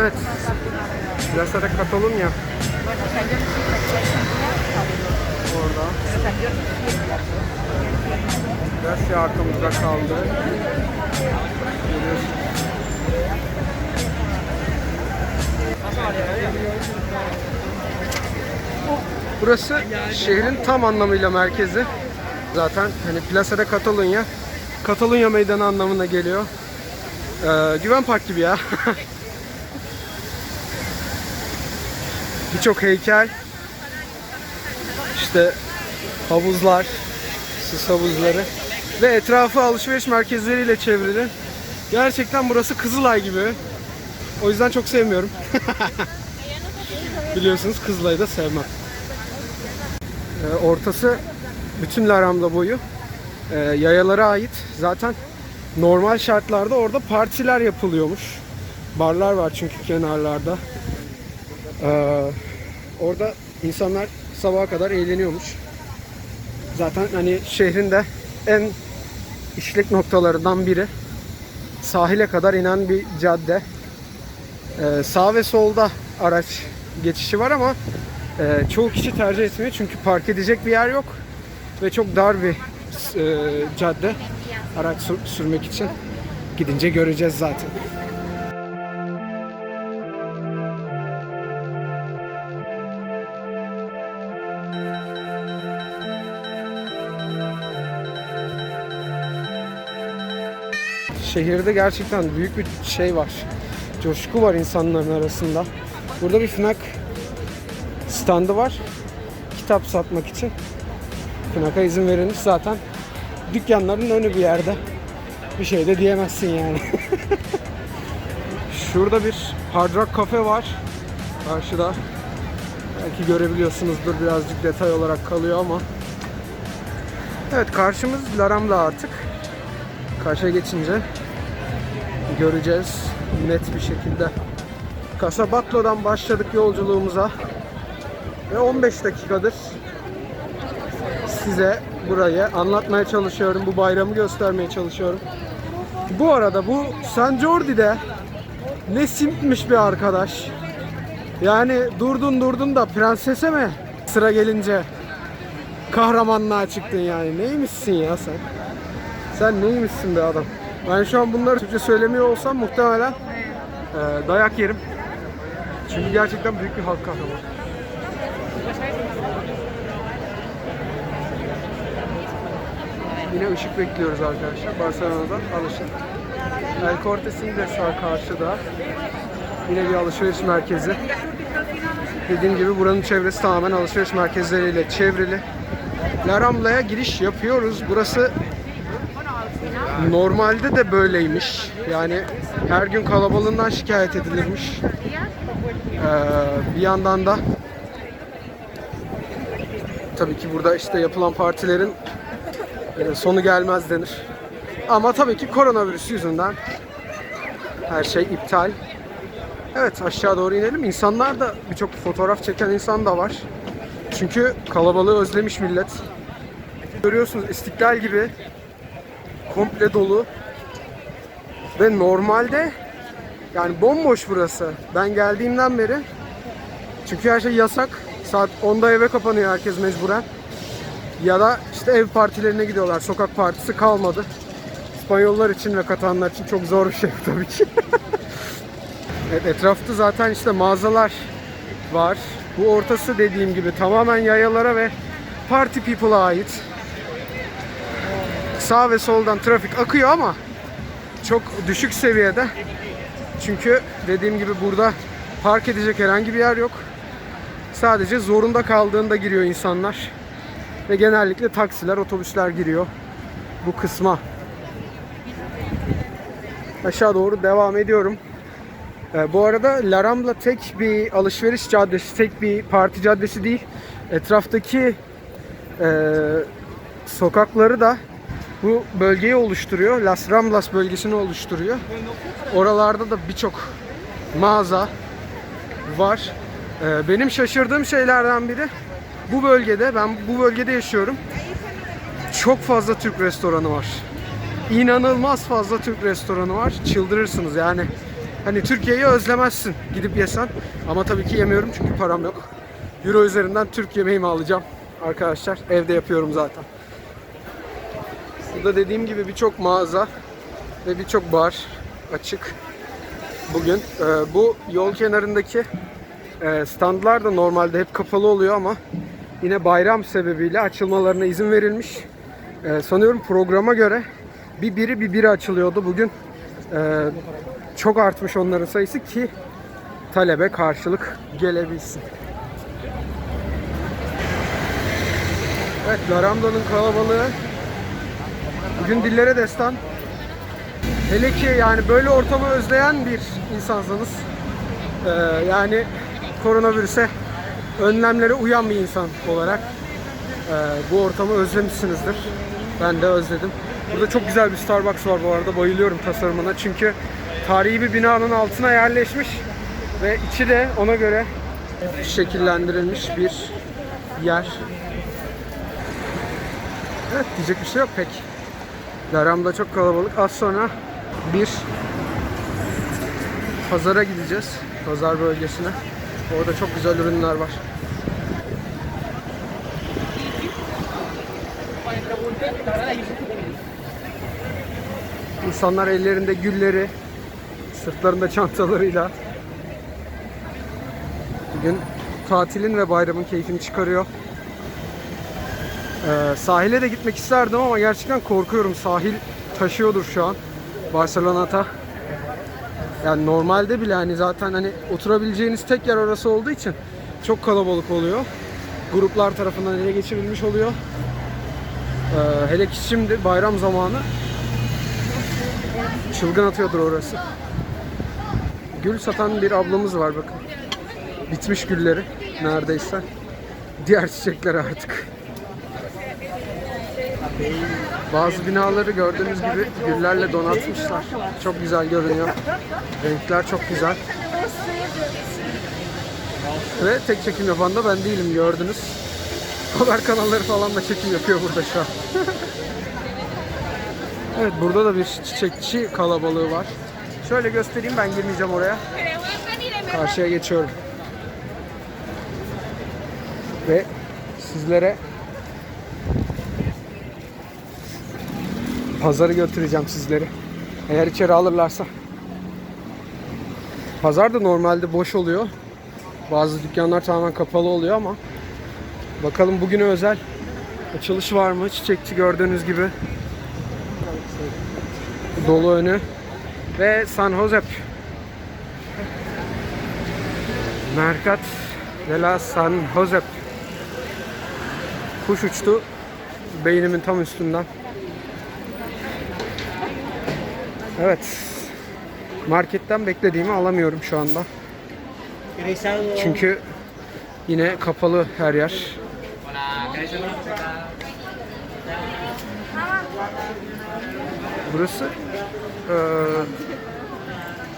Evet. Plaza de Catalunya. Orada. Biraz arkamızda kaldı. Görüyorsunuz. Burası şehrin tam anlamıyla merkezi. Zaten hani Plaza de Catalunya, Catalunya meydanı anlamına geliyor. Ee, Güven Park gibi ya. Birçok heykel, işte havuzlar, sis havuzları ve etrafı alışveriş merkezleriyle çevrili. Gerçekten burası Kızılay gibi. O yüzden çok sevmiyorum. Biliyorsunuz Kızılay'ı da sevmem. Ee, ortası bütün Laramda boyu e, yayalara ait. Zaten normal şartlarda orada partiler yapılıyormuş. Barlar var çünkü kenarlarda. Ee, orada insanlar sabaha kadar eğleniyormuş. Zaten hani şehrin de en işlek noktalarından biri. Sahile kadar inen bir cadde. Ee, sağ ve solda araç geçişi var ama e, çoğu kişi tercih etmiyor çünkü park edecek bir yer yok ve çok dar bir e, cadde araç sür- sürmek için gidince göreceğiz zaten. Şehirde gerçekten büyük bir şey var. Coşku var insanların arasında. Burada bir FNAC standı var. Kitap satmak için. FNAC'a izin verilmiş zaten. Dükkanların önü bir yerde. Bir şey de diyemezsin yani. Şurada bir Hard Rock Cafe var. Karşıda. Belki görebiliyorsunuzdur birazcık detay olarak kalıyor ama. Evet karşımız Laramla artık. Karşıya geçince göreceğiz net bir şekilde. Casabatlo'dan başladık yolculuğumuza. Ve 15 dakikadır size burayı anlatmaya çalışıyorum. Bu bayramı göstermeye çalışıyorum. Bu arada bu San Jordi'de ne simpmiş bir arkadaş. Yani durdun durdun da prensese mi sıra gelince kahramanlığa çıktın yani. Neymişsin ya sen? Sen neymişsin be adam? Ben şu an bunları Türkçe söylemiyor olsam muhtemelen e, dayak yerim. Çünkü gerçekten büyük bir halk kahramanı. Yine ışık bekliyoruz arkadaşlar. Barcelona'da alışın. El Cortes'in de sağ karşıda. Yine bir alışveriş merkezi. Dediğim gibi buranın çevresi tamamen alışveriş merkezleriyle çevrili. La Rambla'ya giriş yapıyoruz. Burası normalde de böyleymiş. Yani her gün kalabalığından şikayet edilirmiş. Ee, bir yandan da tabii ki burada işte yapılan partilerin e, sonu gelmez denir. Ama tabii ki koronavirüs yüzünden her şey iptal. Evet aşağı doğru inelim. İnsanlar da birçok fotoğraf çeken insan da var. Çünkü kalabalığı özlemiş millet. Görüyorsunuz İstiklal gibi komple dolu. Ve normalde yani bomboş burası. Ben geldiğimden beri çünkü her şey yasak. Saat 10'da eve kapanıyor herkes mecburen. Ya da işte ev partilerine gidiyorlar. Sokak partisi kalmadı. İspanyollar için ve Katanlar için çok zor bir şey tabii ki. evet, etrafta zaten işte mağazalar var. Bu ortası dediğim gibi tamamen yayalara ve party people'a ait. Sağ ve soldan trafik akıyor ama çok düşük seviyede. Çünkü dediğim gibi burada park edecek herhangi bir yer yok. Sadece zorunda kaldığında giriyor insanlar. Ve genellikle taksiler, otobüsler giriyor bu kısma. Aşağı doğru devam ediyorum. Ee, bu arada La Rambla tek bir alışveriş caddesi, tek bir parti caddesi değil. Etraftaki e, sokakları da bu bölgeyi oluşturuyor. Las Ramblas bölgesini oluşturuyor. Oralarda da birçok mağaza var. Ee, benim şaşırdığım şeylerden biri bu bölgede, ben bu bölgede yaşıyorum. Çok fazla Türk restoranı var. İnanılmaz fazla Türk restoranı var. Çıldırırsınız yani. Hani Türkiye'yi özlemezsin gidip yesen. Ama tabii ki yemiyorum çünkü param yok. Euro üzerinden Türk yemeğimi alacağım arkadaşlar. Evde yapıyorum zaten. Burada dediğim gibi birçok mağaza ve birçok bar açık bugün. Ee, bu yol kenarındaki e, standlar da normalde hep kapalı oluyor ama yine bayram sebebiyle açılmalarına izin verilmiş. Ee, sanıyorum programa göre bir biri bir biri açılıyordu. Bugün e, çok artmış onların sayısı ki talebe karşılık gelebilsin. Evet, Larambda'nın kalabalığı bugün dillere destan. Hele ki yani böyle ortamı özleyen bir insansanız e, yani koronavirüse önlemlere uyan bir insan olarak e, bu ortamı özlemişsinizdir. Ben de özledim. Burada çok güzel bir Starbucks var bu arada. Bayılıyorum tasarımına. Çünkü tarihi bir binanın altına yerleşmiş ve içi de ona göre şekillendirilmiş bir yer. Evet diyecek bir şey yok pek. Laram'da çok kalabalık. Az sonra bir pazara gideceğiz. Pazar bölgesine. Orada çok güzel ürünler var. İnsanlar ellerinde gülleri, sırtlarında çantalarıyla bugün tatilin ve bayramın keyfini çıkarıyor. Ee, sahile de gitmek isterdim ama gerçekten korkuyorum. Sahil taşıyordur şu an Barcelona'da. Yani normalde bile hani zaten hani oturabileceğiniz tek yer orası olduğu için çok kalabalık oluyor. Gruplar tarafından ele geçirilmiş oluyor. Ee, hele ki şimdi bayram zamanı çılgın atıyordur orası. Gül satan bir ablamız var bakın. Bitmiş gülleri neredeyse. Diğer çiçekleri artık. Bazı binaları gördüğünüz gibi güllerle donatmışlar. Çok güzel görünüyor. Renkler çok güzel. Ve tek çekim yapan da ben değilim gördünüz. Haber kanalları falan da çekim yapıyor burada şu an. evet burada da bir çiçekçi kalabalığı var. Şöyle göstereyim ben girmeyeceğim oraya. Karşıya geçiyorum. Ve sizlere pazarı götüreceğim sizleri. Eğer içeri alırlarsa. Pazar da normalde boş oluyor. Bazı dükkanlar tamamen kapalı oluyor ama bakalım bugüne özel açılış var mı? Çiçekçi gördüğünüz gibi dolu önü ve San Josep Mercat de la San Josep Kuş uçtu beynimin tam üstünden. Evet. Marketten beklediğimi alamıyorum şu anda. Çünkü yine kapalı her yer. Burası eee,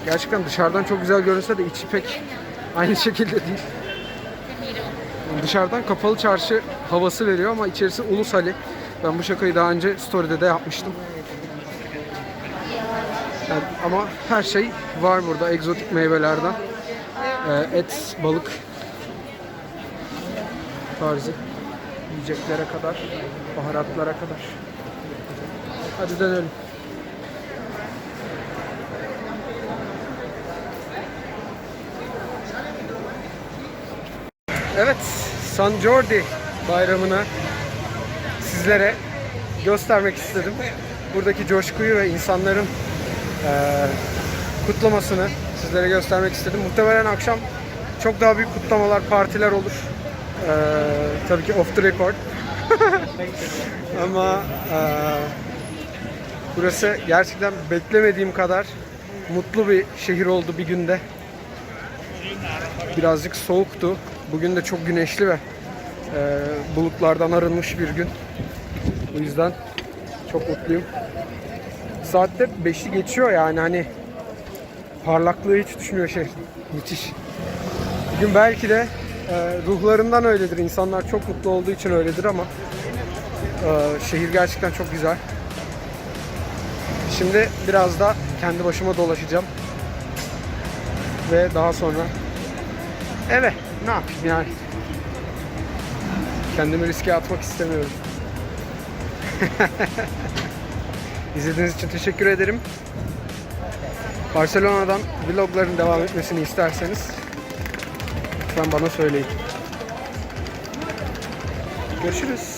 gerçekten dışarıdan çok güzel görünse de içi pek aynı şekilde değil. Dışarıdan kapalı çarşı havası veriyor ama içerisi ulus hali. Ben bu şakayı daha önce story'de de yapmıştım. Yani ama her şey var burada egzotik meyvelerden. Ee, et, balık tarzı yiyeceklere kadar, baharatlara kadar. Hadi dönelim. Evet, San Jordi bayramını sizlere göstermek istedim. Buradaki coşkuyu ve insanların kutlamasını sizlere göstermek istedim. Muhtemelen akşam çok daha büyük kutlamalar, partiler olur. Eee, tabii ki off the record. Ama eee, burası gerçekten beklemediğim kadar mutlu bir şehir oldu bir günde. Birazcık soğuktu. Bugün de çok güneşli ve eee, bulutlardan arınmış bir gün. O yüzden çok mutluyum. Saatte 5'i geçiyor yani hani parlaklığı hiç düşmüyor şehir. Müthiş. Bugün belki de e, ruhlarından öyledir. İnsanlar çok mutlu olduğu için öyledir ama e, şehir gerçekten çok güzel. Şimdi biraz da kendi başıma dolaşacağım. ve daha sonra eve ne yapayım yani. Kendimi riske atmak istemiyorum. İzlediğiniz için teşekkür ederim. Barcelona'dan vlogların devam etmesini isterseniz lütfen bana söyleyin. Görüşürüz.